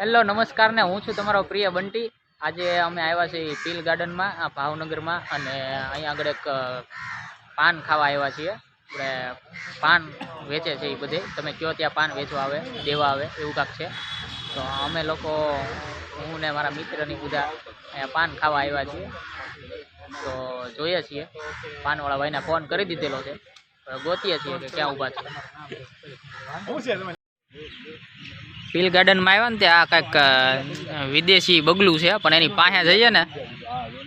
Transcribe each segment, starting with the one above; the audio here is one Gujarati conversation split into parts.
હેલો, નમસ્કાર ને હું છું તમારો પ્રિય બંટી. આજે અમે આવ્યા છીએ પીલ ગાર્ડનમાં, આ ભાવનગરમાં, અને અહીંયા આગળ એક પાન ખાવા આવ્યા છીએ. આપણે પાન વેચે છે એ બધે. તમે કયો ત્યાં પાન વેચવા આવે, દેવા આવે, એવું કાંક છે. તો અમે લોકો, હું ને મારા મિત્રની બધા પાન ખાવા આવ્યા છીએ. તો જોઈએ છીએ. પાનવાળા ભાઈને ફોન કરી દીધેલો છે. ગોતીએ છીએ કે ક્યાં ઊભા છે? પીલ ગાર્ડનમાં આવ્યા ને ત્યાં આ કંઈક વિદેશી બગલું છે, પણ એની પાસે જઈએ ને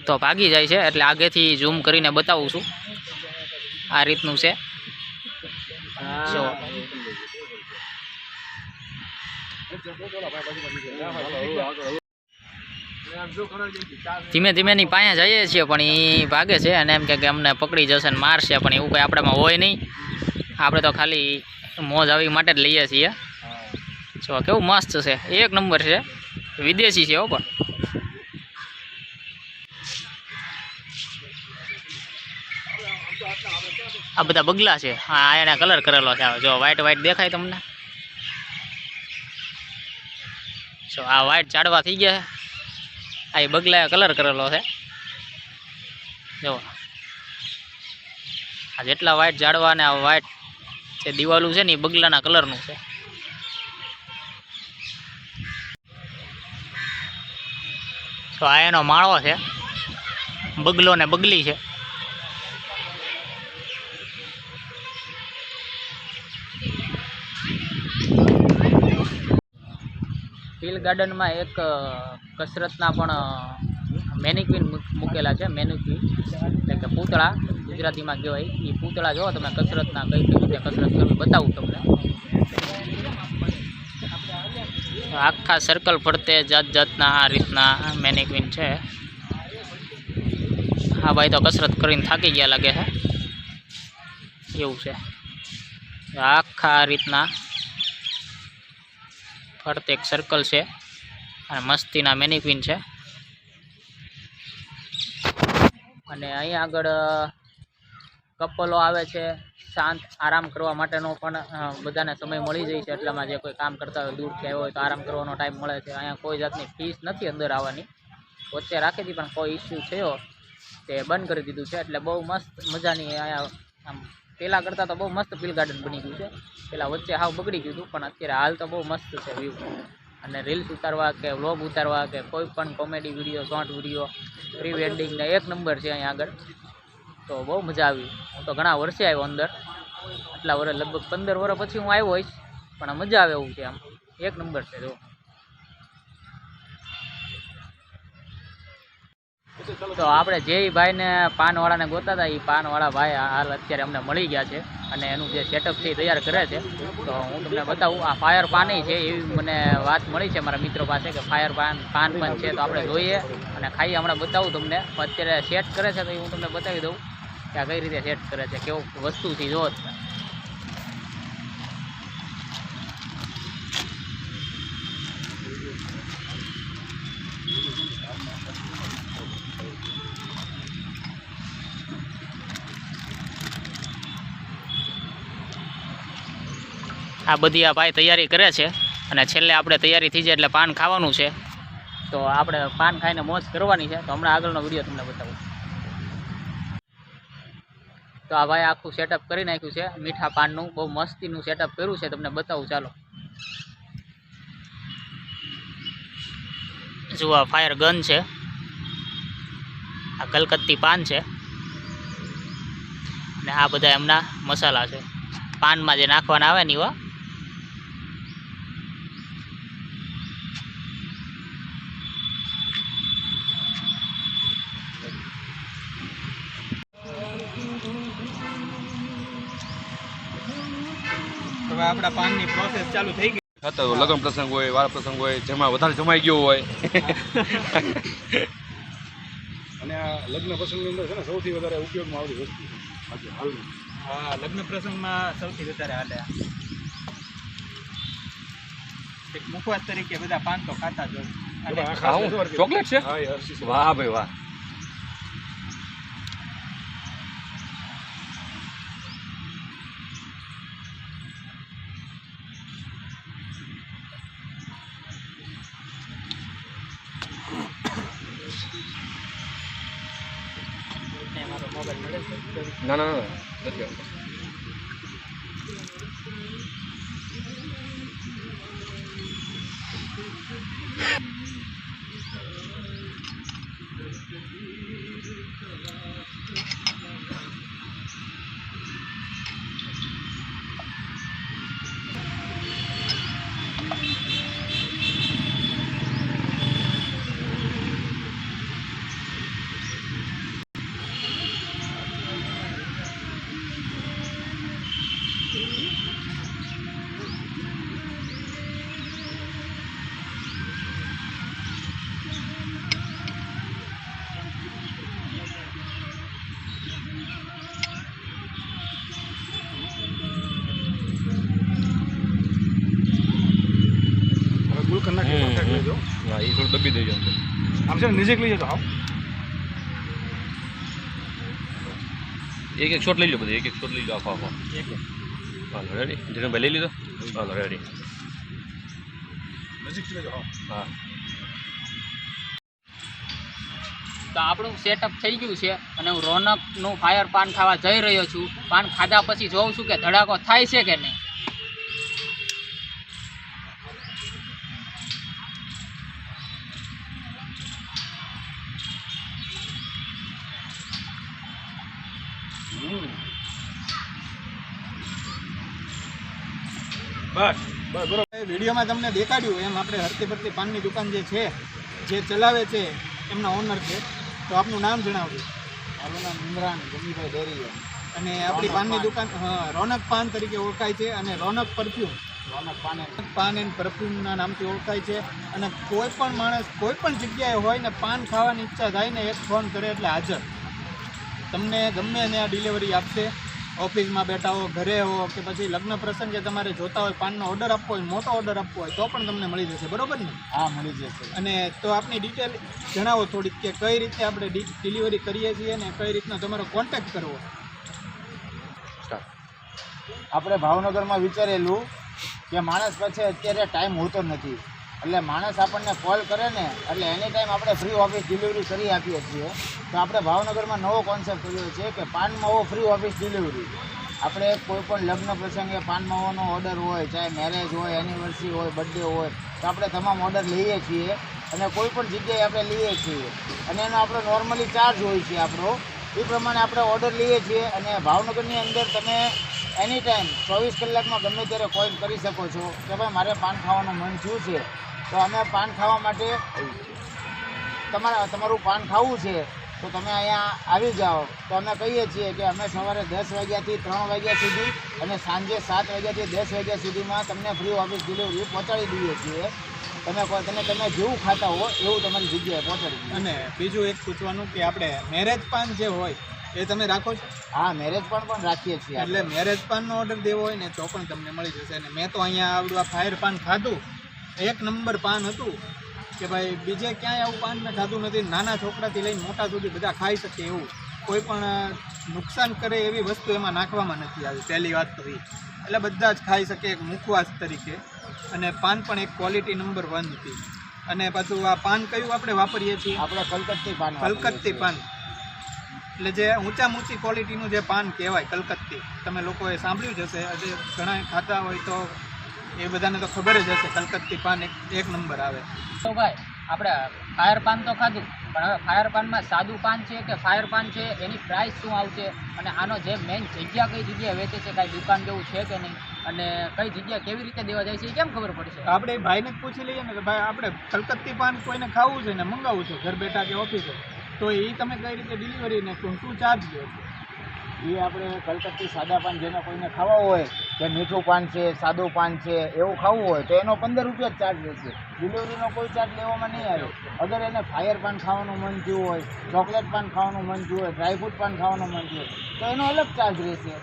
તો ભાગી જાય છે, એટલે આગેથી ઝૂમ કરીને બતાવું છું. આ રીતનું છે. જો. ધીમે ધીમે ની પાસે જઈએ છીએ, પણ એ ભાગે છે, અને એમ કે અમને પકડી જશે ને મારશે, પણ એવું કંઈ આપણામાં હોય નહીં. આપણે તો ખાલી મોજ આવી માટે જ લઈએ છીએ. જો કેવું મસ્ત છે. એક નંબર છે. વિદેશી છે હો પણ. આ બધા બગલા છે. હા એને કલર કરેલો છે. જો વ્હાઈટ વ્હાઈટ દેખાય તમને. જો આ વ્હાઈટ ચાડવા થઈ ગયા છે. આ એ બગલાએ કલર કરેલો છે. જો. આ જેટલા વ્હાઈટ ઝાડવા ને આ વ્હાઈટ જે દિવાલું છે ને એ બગલાના કલરનું છે. તો આ એનો માળો છે. બગલો ને બગલી છે. હિલ ગાર્ડનમાં એક કસરતના પણ મેનિક્વિન મૂકેલા છે મેનિક્વિન એટલે કે પૂતળા, ગુજરાતીમાં કહેવાય. એ પૂતળા જો તમે, કસરતના કઈ રીતે કસરત કરવી, બતાવું તમને. આખા સર્કલ ફરતે જાત જાતના આ રીતના મેનિક્વિન છે. હા ભાઈ તો કસરત કરીને થાકી ગયા લાગે છે. એવું છે. આખા આ રીતના ફરતે એક સર્કલ છે. અને મસ્તીના મેનિક્વિન છે. અને અહીં આગળ કપલો આવે છે. શાંત, આરામ કરવા માટેનો પણ બધાને સમય મળી જાય છે. એટલામાં જે કોઈ કામ કરતા હોય દૂરથી આવ્યો હોય, તો આરામ કરવાનો ટાઈમ મળે છે. અહીંયા કોઈ જાતની ફીસ નથી અંદર આવવાની. વચ્ચે રાખી હતી, પણ કોઈ ઇસ્યુ થયો તે બંધ કરી દીધું છે. એટલે બહુ મસ્ત મજાની અહીંયા, આમ પહેલાં કરતાં તો બહુ મસ્ત પીલ ગાર્ડન બની ગયું છે. પહેલાં વચ્ચે હાવ બગડી ગયું હતું, પણ અત્યારે હાલ તો બહુ મસ્ત છે વ્યૂ અને રીલ્સ ઉતારવા કે વ્લોગ ઉતારવા કે કોઈ પણ comedy video short video pre wedding એક નંબર છે અહીંયા આગળ. તો બહુ મજા આવી. હું તો ઘણા વર્ષે આવ્યો અંદર. આટલા વર્ષ લગભગ પંદર વર્ષ પછી હું આવ્યો હોઈશ. પણ મજા આવે એવું છે આમ. એક નંબર છે, જો. તો આપણે જે ભાઈને પાનવાળાને ગોતા હતા. એ પાનવાળા ભાઈ હાલ અત્યારે અમને મળી ગયા છે અને એનું જે સેટઅપ છે એ તૈયાર કરે છે. તો હું તમને બતાવું, આ ફાયર પાન છે એવી મને વાત મળી છે મારા મિત્રો પાસે કે ફાયર પાન પાન પણ છે. તો આપણે જોઈએ અને ખાઈ હમણાં બતાવું તમને. અત્યારે સેટ કરે છે તો હું તમને બતાવી દઉં. કે આ કઈ રીતે સેટ કરે છે, કેવું વસ્તુથી જો આ બધી આ ભાઈ તૈયારી કરે છે અને છેલ્લે આપણે તૈયારી થઈ જાય એટલે પાન ખાવાનું છે. તો આપણે પાન ખાઈને મોજ કરવાની છે. તો હમણાં આગળનો વીડિયો તમને બતાવું. તો આ ભાઈ આખું સેટઅપ કરી નાખ્યું છે. મીઠા પાનનું બહુ મસ્તીનું સેટઅપ કર્યું છે. તમને બતાવું, ચાલો. જુઓ આ ફાયર ગન છે. આ કલકત્તી પાન છે. અને આ બધા એમના મસાલા છે. પાનમાં જે નાખવાના આવે ને એવા હવે આપણા પાનની પ્રોસેસ ચાલુ થઈ ગઈ. થતો લગ્ન પ્રસંગ હોય વાર પ્રસંગ હોય જેમાં વધારે જમાઈ ગયો હોય. અને આ લગ્ન પ્રસંગની અંદર છે ને સૌથી વધારે ઉપયોગમાં આવતી વસ્તુ આજે હાલમાં. હા લગ્ન પ્રસંગમાં સૌથી વધારે હાલે એક મુખવાસ તરીકે બધા પાન તો ખાતા જ હોય. ચોકલેટ છે? વાહ ભાઈ વાહ. ના ના હા એ થોડું દબી દેજો આમ છે ને નજીક લઈ જજો હાવ એક એક શોટ લઈ લો બધું એક એક શોટ લઈ લો આખો આખો. હાલો રેડી ધીરણભાઈ લઈ લીધો? હાલો રેડી નજીક લેજો હાવ હા. તો આપણું સેટઅપ થઈ ગયું છે અને હું રોનકનું ફાયર પાન ખાવા જઈ રહ્યો છું. પાન ખાધા પછી જોઉં છું કે ધડાકો થાય છે કે નહીં. બસ. બરોબર વિડીયોમાં તમને દેખાડ્યું એમ આપણે હરતી ફરતી પાનની દુકાન જે છે જે ચલાવે છે એમના ઓનર છે. તો આપનું નામ જણાવજો. મારું નામ ઇમરાન ગમીભાઈ ડેરી અને આપણી પાનની દુકાન રોનક પાન તરીકે ઓળખાય છે અને રોનક પરફ્યુમ રોનક પાને પાન એન્ડ પરફ્યુમના નામથી ઓળખાય છે. અને કોઈ પણ માણસ કોઈ પણ જગ્યાએ હોય ને પાન ખાવાની ઈચ્છા થાય ને એક ફોન કરે એટલે હાજર. તમને ગમે આ ડિલિવરી આપશે. ઓફિસમાં બેઠા હો ઘરે હો કે પછી લગ્ન પ્રસંગે તમારે જોતા હોય પાનનો ઓર્ડર આપવો હોય મોટો ઓર્ડર આપવો હોય તો પણ તમને મળી જશે બરોબર ને? હા મળી જશે. અને તો આપની ડિટેલ જણાવો થોડીક કે કઈ રીતે આપણે ડિલિવરી કરીએ છીએ ને કઈ રીતનો તમારો કોન્ટેક્ટ કરવો આપણે ભાવનગરમાં વિચારેલું કે માણસ પાસે અત્યારે ટાઈમ હોતો નથી. એટલે માણસ આપણને કોલ કરે ને, એટલે એની ટાઈમ આપણે ફ્રી ઓફિસ ડિલિવરી કરી આપીએ છીએ, તો આપણે ભાવનગરમાં નવો કોન્સેપ્ટ કર્યો છે કે પાન માવો ફ્રી ઓફિસ ડિલિવરી આપણે કોઈ પણ લગ્ન પ્રસંગે પાન માવોનો ઓર્ડર હોય, ચાહે મેરેજ હોય એનિવર્સરી હોય બર્થડે હોય, તો આપણે તમામ ઓર્ડર લઈએ છીએ અને કોઈ પણ જગ્યાએ આપણે લઈએ છીએ. અને એનો આપણો નોર્મલી ચાર્જ હોય છે આપણો. એ પ્રમાણે આપણે ઓર્ડર લઈએ છીએ અને ભાવનગરની અંદર તમે એની ટાઈમ ચોવીસ કલાકમાં ગમે ત્યારે કોલ કરી શકો છો કે ભાઈ મારે પાન ખાવાનું મન થયું છે. તો અમે પાન ખાવા માટે તમારા તમારું પાન ખાવું છે તો તમે અહીંયા આવી જાઓ. તો અમે કહીએ છીએ કે અમે સવારે દસ વાગ્યાથી ત્રણ વાગ્યા સુધી અને સાંજે સાત વાગ્યાથી દસ વાગ્યા સુધીમાં તમને ફ્રી ઓફિસ ડિલિવરી પહોંચાડી દઈએ છીએ. તમે તમે તમે જેવું ખાતા હો એવું તમારી જગ્યાએ પહોંચાડી અને બીજું એક પૂછવાનું કે આપણે મેરેજ પાન જે હોય એ તમે રાખો છો? હા મેરેજ પણ પણ રાખીએ છીએ એટલે મેરેજ પાનનો ઓર્ડર દેવો હોય ને તો પણ તમને મળી જશે. અને મેં તો અહીંયા આવડું આ ફાયર પાન ખાધું એક નંબર પાન હતું કે ભાઈ બીજે ક્યાંય આવું પાન મેં ખાધું નથી. નાના છોકરાથી લઈને મોટા સુધી બધા ખાઈ શકે એવું. કોઈ પણ નુકસાન કરે એવી વસ્તુ એમાં નાખવામાં નથી આવી. પહેલી વાત તો એ. એટલે બધા જ ખાઈ શકે એક મુખવાસ તરીકે. અને પાન પણ એક ક્વોલિટી નંબર વન હતી. અને પાછું આ પાન કયું આપણે વાપરીએ છીએ? આપણે કલકત્તી પાન કલકત્તી પાન. એટલે જે ઊંચા ઊંચી ક્વોલિટીનું જે પાન કહેવાય કલકત્તી. તમે લોકોએ સાંભળ્યું જ હશે. આજે ઘણા ખાતા હોય તો એ બધાને તો ખબર જ હશે કલકત્તી પાન એક નંબર આવે. તો ભાઈ આપણે ફાયર પાન તો ખાધું પણ હવે ફાયર પાનમાં સાદું પાન છે કે ફાયર પાન છે? એની પ્રાઇસ શું આવશે? અને આનો જે મેઇન જગ્યા કઈ જગ્યાએ વેચે છે કાંઈ દુકાન જેવું છે કે નહીં? અને કઈ જગ્યા કેવી રીતે દેવા જાય છે એ કેમ ખબર પડશે? આપણે એ ભાઈને પૂછી લઈએ ને કે ભાઈ આપણે કલકત્તી પાન કોઈને ખાવું છે ને મંગાવવું છે ઘર બેઠા કે ઓફિસે? તો એ તમે કઈ રીતે ડિલિવરી ને શું શું ચાર્જ લો છો? એ આપણે કલકત્તી સાદા પાન જેને કોઈને ખાવા હોય, કે મીઠું પાન છે, સાદું પાન છે, એવું ખાવું હોય, તો એનો પંદર રૂપિયા જ ચાર્જ રહેશે ડિલિવરીનો કોઈ ચાર્જ લેવામાં નહીં આવે. અગર એને ફાયર પાન ખાવાનું મન થયું હોય ચોકલેટ પાન ખાવાનું મન થયું હોય ડ્રાયફ્રૂટ પાન ખાવાનું મન થયું હોય, તો એનો અલગ ચાર્જ રહેશે.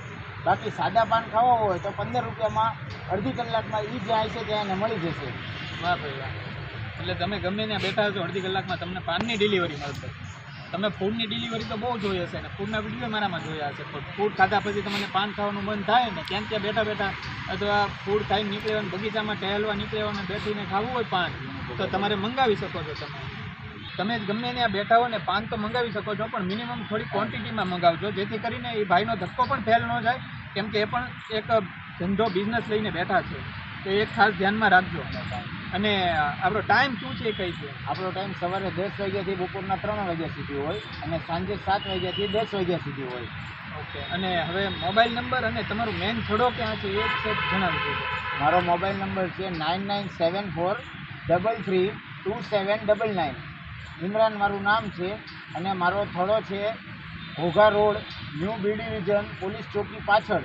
બાકી સાદા પાન ખાવા હોય, તો પંદર રૂપિયામાં અડધી કલાકમાં એ જ્યાં છે ત્યાં એને મળી જશે. વાહ એટલે તમે ગમે ત્યાં બેઠા છો અડધી કલાકમાં તમને પાનની ડિલિવરી મળશે. તમે ફૂડની ડિલિવરી તો બહુ જોઈ હશે ને. ફૂડના વીડિયો મારામાં જોયા હશે. પણ ફૂડ ખાધા પછી તમને પાન ખાવાનું મન થાય ને ક્યાં ત્યાં બેઠા બેઠા અથવા ફૂડ ખાઈને નીકળ્યા બગીચામાં ટહેલવા નીકળ્યા અને બેઠીને ખાવું હોય પાન, તો તમારે મંગાવી શકો છો તમે. તમે ગમે ત્યાં બેઠા હો ને, પાન તો મંગાવી શકો છો, પણ મિનિમમ થોડી ક્વોન્ટિટીમાં મંગાવજો. જેથી કરીને એ ભાઈનો ધક્કો પણ ફેલ ન જાય. કેમ કે એ પણ એક ધંધો બિઝનેસ લઈને બેઠા છે. તો એ ખાસ ધ્યાનમાં રાખજો. અને આપણો ટાઈમ શું છે એ કહી છે? આપણો ટાઈમ સવારે દસ વાગ્યાથી બપોરના ત્રણ વાગ્યા સુધી હોય અને સાંજે સાત વાગ્યાથી દસ વાગ્યા સુધી હોય. ઓકે અને હવે મોબાઈલ નંબર અને તમારું મેન છોડો ક્યાં છે એ છે જણાવી દેજો મારો મોબાઈલ નંબર છે nine nine seven four double three two seven double nine. Imran મારું નામ છે અને મારો થડો છે Ghogha road new B division police ચોકી પાછળ.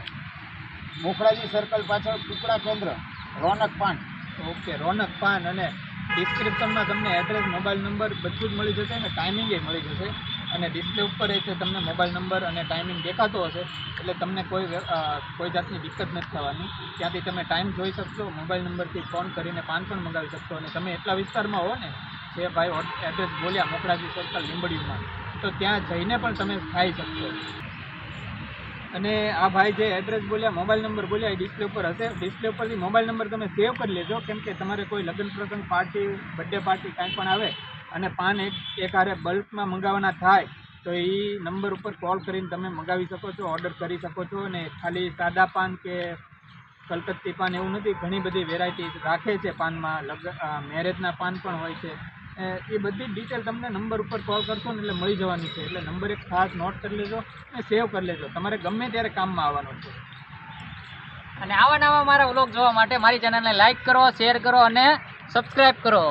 મોખડાજી સર્કલ પાછળ ટુકડા કેન્દ્ર રોનક પાન. ઓકે, રોનક પાન અને ડિસ્ક્રિપ્શનમાં તમને એડ્રેસ મોબાઈલ નંબર બધું જ મળી જશે અને ટાઈમિંગ એ મળી જશે. અને ડિસ્પ્લે ઉપર એ છે તમને મોબાઈલ નંબર અને ટાઈમિંગ દેખાતો હશે, એટલે તમને કોઈ કોઈ જાતની દિક્કત નથી થવાની. ત્યાંથી તમે ટાઈમ જોઈ શકશો મોબાઈલ નંબરથી ફોન કરીને પાન પણ મંગાવી શકશો. અને તમે એટલા વિસ્તારમાં હો ને, જે ભાઈ એડ્રેસ બોલ્યા, મોકળાજી સર્કલ લીંબડીમાં તો ત્યાં જઈને પણ તમે ખાઈ શકશો. અને આ ભાઈ જે એડ્રેસ બોલ્યા મોબાઈલ નંબર બોલ્યા, એ ડિસ્પ્લે ઉપર હશે. ડિસ્પ્લે ઉપરથી મોબાઈલ નંબર તમે સેવ કરી લેજો, કેમ કે તમારે કોઈ લગ્ન પ્રસંગ પાર્ટી બર્થડે પાર્ટી કાંઈ પણ આવે અને પાન એક એક હારે બલ્કમાં મંગાવવાના થાય, તો એ નંબર ઉપર કોલ કરીને તમે મંગાવી શકો છો ઓર્ડર કરી શકો છો અને ખાલી સાદા પાન કે કલકત્તી પાન એવું નથી, ઘણી બધી વેરાયટી રાખે છે પાનમાં. લગ્ન મેરેજના પાન પણ હોય છે. એ બધી ડિટેલ તમને નંબર ઉપર કોલ કરશો ને એટલે મળી જવાની છે. એટલે નંબર એક ખાસ નોટ કરી લેજો અને સેવ કરી લેજો. તમારે ગમે ત્યારે કામમાં આવવાનો છે. અને આવા નવા મારા વ્લોગ જોવા માટે મારી ચેનલને લાઈક કરો શેર કરો અને સબસ્ક્રાઈબ કરો.